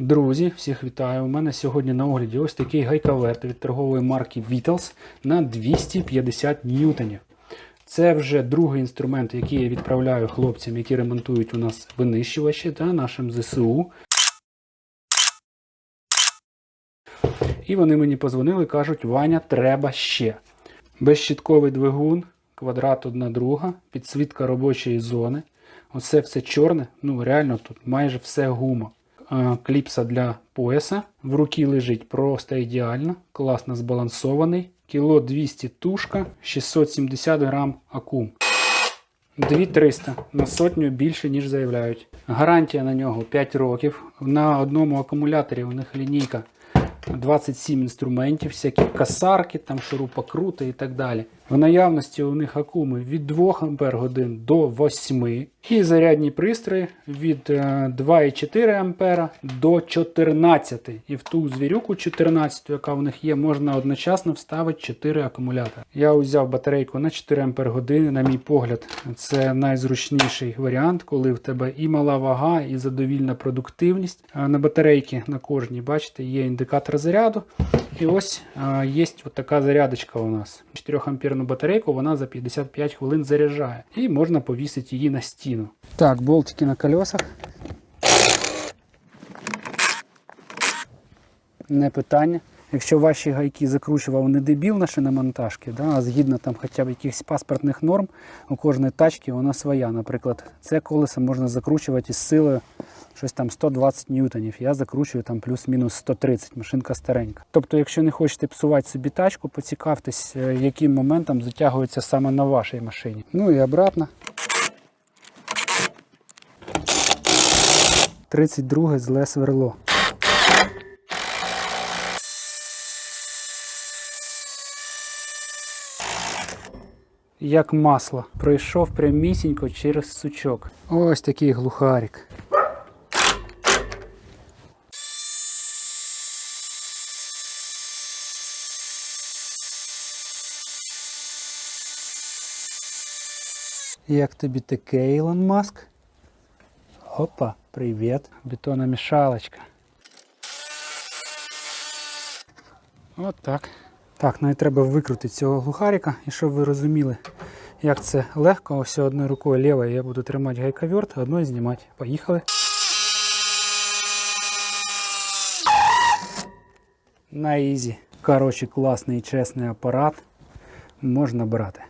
Друзі, всіх вітаю! У мене сьогодні на огляді ось такий гайкаверт від торгової марки Vitals на 250 ньютонів. Це вже другий інструмент, який я відправляю хлопцям, які ремонтують у нас винищувачі та нашим ЗСУ. І вони мені позвонили, кажуть, Ваня, треба ще. Безщітковий двигун, квадрат одна друга, підсвітка робочої зони. Оце все чорне, ну реально тут майже все гума. Е, Кліпса для пояса. В руці лежить просто ідеально, класно збалансований. Кіло 200 тушка, 670 грам акум. 2300 на сотню більше, ніж заявляють. Гарантія на нього 5 років. На одному акумуляторі у них лінійка 27 інструментів, всякі касарки, там шурупокрути і так далі. В наявності у них акуми від 2 Ах до 8 і зарядні пристрої від е, 2,4 А до 14. І в ту звірюку 14, яка в них є, можна одночасно вставити 4 акумулятори. Я взяв батарейку на 4 Ах. На мій погляд, це найзручніший варіант, коли в тебе і мала вага, і задовільна продуктивність. На батарейки на кожній, бачите, є індикатор заряду. І ось є от така зарядочка у нас. 4 амперну батарейку вона за 55 хвилин заряджає. І можна повісити її на стіну. Так, болтики на колесах. Не питання. Якщо ваші гайки закручував не дебіл на шиномонтажки, да, а згідно там хоча б якихось паспортних норм, у кожної тачки вона своя. Наприклад, це колесо можна закручувати із силою щось там 120 ньютонів. Я закручую там плюс-мінус 130, машинка старенька. Тобто, якщо не хочете псувати собі тачку, поцікавтесь, е, яким моментом затягується саме на вашій машині. Ну і обратно. 32 зле сверло. Як масло. Пройшов прямісінько через сучок. Ось такий глухарик. Як тобі таке, Ілон Маск? Опа, привіт. Бетономішалочка. От так. Так, ну і треба викрутити цього глухарика. І щоб ви розуміли, як це легко, ось одною рукою лівою я буду тримати гайковерт, а одною знімати. Поїхали. На ізі. Коротше, класний чесний апарат. Можна брати.